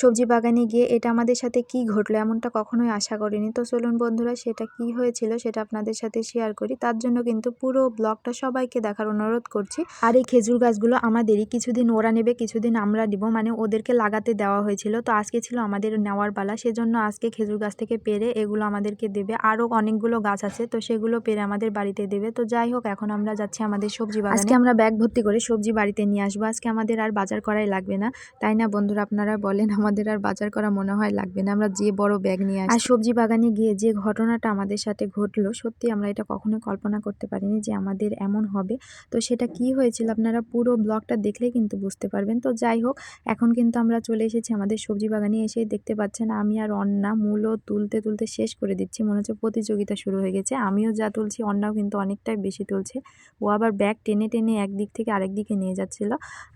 সবজি বাগানে গিয়ে এটা আমাদের সাথে কি ঘটলো এমনটা কখনোই আশা করিনি। তো চলুন বন্ধুরা, সেটা কি হয়েছিল সেটা আপনাদের সাথে শেয়ার করি। তার জন্য কিন্তু পুরো ব্লগটা সবাইকে দেখার অনুরোধ করছি। আর এই খেজুর গাছগুলো আমাদেরই, কিছুদিন ওরা নেবে, কিছুদিন আমরা দিব মানে ওদেরকে লাগাতে দেওয়া হয়েছিল। তো আজকে ছিল আমাদের নেওয়ার পালা। সেজন্য আজকে খেজুর গাছ থেকে পেরে এগুলো আমাদেরকে দেবে। আরও অনেকগুলো গাছ আছে, তো সেগুলো পেরে আমাদের বাড়িতে দেবে। তো যাই হোক, এখন আমরা যাচ্ছি আমাদের সবজি বাগানে। আজকে আমরা ব্যাগ ভর্তি করে সবজি বাড়িতে নিয়ে আসব। আজকে আমাদের আর বাজার করাই লাগবে না। তাই না বন্ধুরা, আপনারা বলেন আমাদের আর বাজার করা মনে হয় লাগবে না। আমরা যে বড় ব্যাগ নিয়ে আসি। আর সবজি বাগানে গিয়ে যে ঘটনাটা আমাদের সাথে ঘটলো, সত্যি আমরা এটা কখনোই কল্পনা করতে পারিনি যে আমাদের এমন হবে। তো সেটা কি হয়েছিল আপনারা পুরো ব্লগটা দেখলেই কিন্তু বুঝতে পারবেন। তো যাই হোক, এখন কিন্তু আমরা চলে এসেছি আমাদের সবজি বাগানে এসেই দেখতে পাচ্ছেন আমি আর অন্না মূলো তুলতে তুলতে শেষ করে দিচ্ছি। মনে হচ্ছে প্রতিযোগিতা শুরু হয়ে গেছে। আমিও যা তুলছি অন্যাও কিন্তু অনেকটাই বেশি তুলছে। ও আবার ব্যাগ টেনে টেনে একদিক থেকে আরেক দিকে নিয়ে যাচ্ছিল।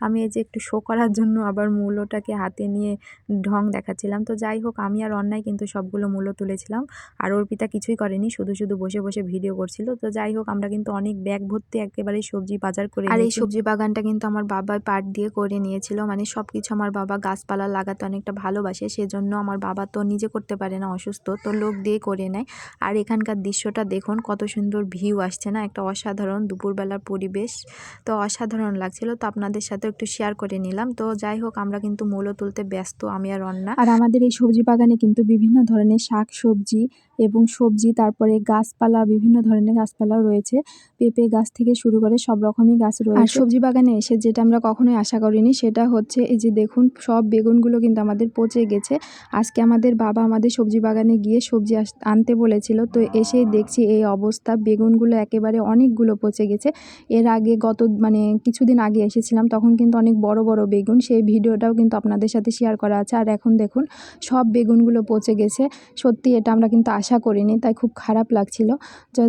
আমি এই যে একটু শো করার জন্য আবার মূলোটাকে হাতে নিয়ে ঢং দেখাচ্ছিলাম। তো যাই হোক আমি আর অন্যায় কিন্তু সবগুলো মূল্য তুলেছিলাম। আর অর্পিতা কিছুই করেনি শুধু শুধু বসে বসে ভিডিও করছিল। তো যাই হোক আমরা কিন্তু অনেক ব্যাগ ভর্তি একেবারেই সবজি বাজার করে আর এই সবজি বাগানটা কিন্তু আমার বাবা পাট দিয়ে করে নিয়েছিল। মানে সব কিছু আমার বাবা গাছপালা লাগাতে অনেকটা ভালোবাসে সেজন্য আমার বাবা তো নিজে করতে পারে না অসুস্থ। তো লোক দিয়ে করে নেয়। আর এখানকার দৃশ্যটা দেখুন কত সুন্দর ভিউ আসছে না? একটা অসাধারণ দুপুরবেলার পরিবেশ। তো অসাধারণ লাগছিল। তো আপনাদের সাথে একটু শেয়ার করে নিলাম। তো যাই হোক আমরা কিন্তু মূলো তুলতে ব্যস্ত। আমি আর অন্না। আর আমাদের এই সবজি বাগানে কিন্তু বিভিন্ন ধরনের শাক সবজি এবং সবজি তারপরে গাছপালা বিভিন্ন ধরনের গাছপালাও রয়েছে। পেঁপে গাছ থেকে শুরু করে সব রকমই গাছ রয়েছে। আর সবজি বাগানে এসে যেটা আমরা কখনোই আশা করিনি সেটা হচ্ছে এই যে দেখুন সব বেগুনগুলো কিন্তু আমাদের পচে গেছে। আজকে আমাদের বাবা আমাদের সবজি বাগানে গিয়ে সবজি আনতে বলেছিল। তো এসেই দেখছি এই অবস্থা বেগুনগুলো একেবারে অনেকগুলো পচে গেছে। এর আগে গত মানে কিছুদিন আগে এসেছিলাম তখন কিন্তু অনেক বড় বড় বেগুন। সেই ভিডিওটাও কিন্তু আপনাদের সাথে শেয়ার করা আছে। আর এখন দেখুন, সব বেগুনগুলো পচে গেছে। সত্যি এটা আমরা কিন্তু আশা করিনি, তাই খুব খারাপ লাগছিল।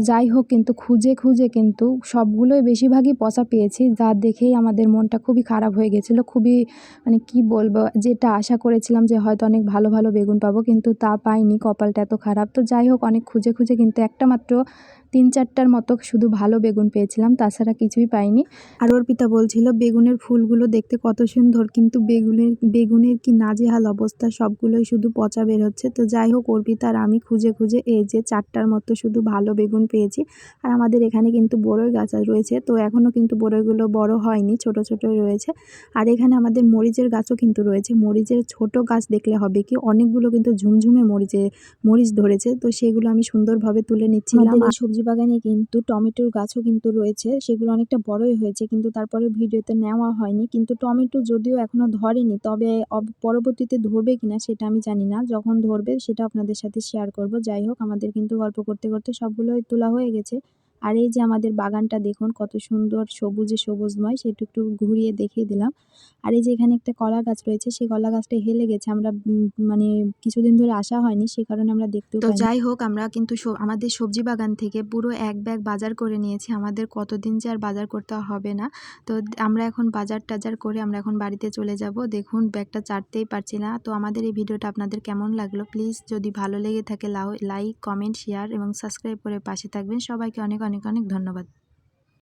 যাই হোক কিন্তু খুঁজে খুঁজে কিন্তু সবগুলোই বেশিরভাগই পচা পেয়েছি। যা দেখেই আমাদের মনটা খুবই খারাপ হয়ে গেছিল, খুবই মানে কি বলব, যেটা আশা করেছিলাম যে হয়তো অনেক ভালো ভালো বেগুন পাবো, কিন্তু তা পাইনি, কপালটা এত খারাপ। তো যাই হোক, অনেক খুঁজে খুঁজে কিন্তু একটা মাত্র তিন চারটার মতো শুধু ভালো বেগুন পেয়েছিলাম তাছাড়া কিছুই পাইনি। আর অর্পিতা বলছিল বেগুনের ফুলগুলো দেখতে কত সুন্দর কিন্তু বেগুনের বেগুনের কি নাজেহাল অবস্থা সবগুলোই শুধু পচা বের হচ্ছে। তো যাই হোক অর্পিতা আর আমি খুঁজে খুঁজে এই যে চারটার মতো শুধু ভালো বেগুন পেয়েছি। আর আমাদের এখানে কিন্তু বড়ই গাছ রয়েছে তো এখনও কিন্তু বড়ইগুলো বড় হয়নি ছোট ছোটই রয়েছে। আর এখানে আমাদের মরিচের গাছও কিন্তু রয়েছে। মরিচের ছোট গাছ দেখলে হবে কি অনেকগুলো কিন্তু ঝুমঝুমে মরিচে মরিচ ধরেছে তো সেগুলো আমি সুন্দরভাবে তুলে নিচ্ছিলাম। আর সবজি বাগানে কিন্তু টমেটোর গাছও কিন্তু রয়েছে, সেগুলো অনেকটা বড়ই হয়েছে, কিন্তু তারপরে ভিডিওতে নেওয়া হয়নি। কিন্তু টমেটো যদিও এখনও ধরেনি, তবে পরবর্তীতে ধরবে কিনা সেটা আমি জানি না। যখন ধরবে সেটা আপনাদের সাথে শেয়ার করব। যাই হোক, আমাদের কিন্তু গল্প করতে করতে সবগুলোই তোলা হয়ে গেছে। আর এই যে আমাদের বাগানটা দেখুন কত সুন্দর সবুজে সবুজময় সেটু একটু ঘুরিয়ে দেখিয়ে দিলাম। আর এই যে এখানে একটা কলা গাছ রয়েছে সেই কলা গাছটা হেলে গেছে আমরা মানে কিছুদিন ধরে আসা হয়নি সে কারণে আমরা দেখতে তো যাই হোক আমরা কিন্তু আমাদের সবজি বাগান থেকে পুরো এক ব্যাগ বাজার করে নিয়েছি আমাদের কতদিন যে আর বাজার করতে হবে না। তো আমরা এখন বাজার টাজার করে আমরা এখন বাড়িতে চলে যাব। দেখুন ব্যাগটা চাটতেই পারছি না। তো আমাদের এই ভিডিওটা আপনাদের কেমন লাগল? প্লিজ যদি ভালো লেগে থাকে লাইক কমেন্ট শেয়ার এবং সাবস্ক্রাইব করে পাশে থাকবেন। সবাইকে অনেক অনেক অনেক অনেক ধন্যবাদ।